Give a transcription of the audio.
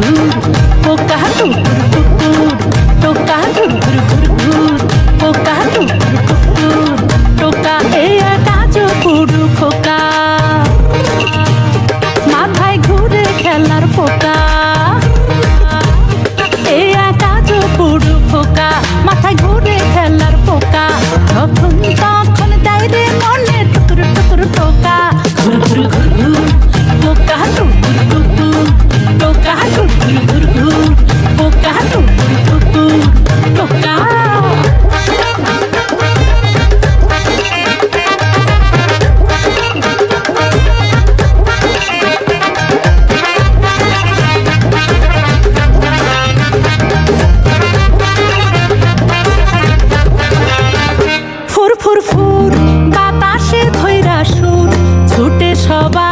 ঘুর পোকা ঘুর ঘুর টোকা ঘুর ঘুর ঘুর পোকা ঘুর ঘুর টোকা এ কাজ পুরু খোকা মাথায় ঘুরে খেলার পোকা এ ঘুরে ফুর বাতাসে ধৈরা সুর ছুটে সবার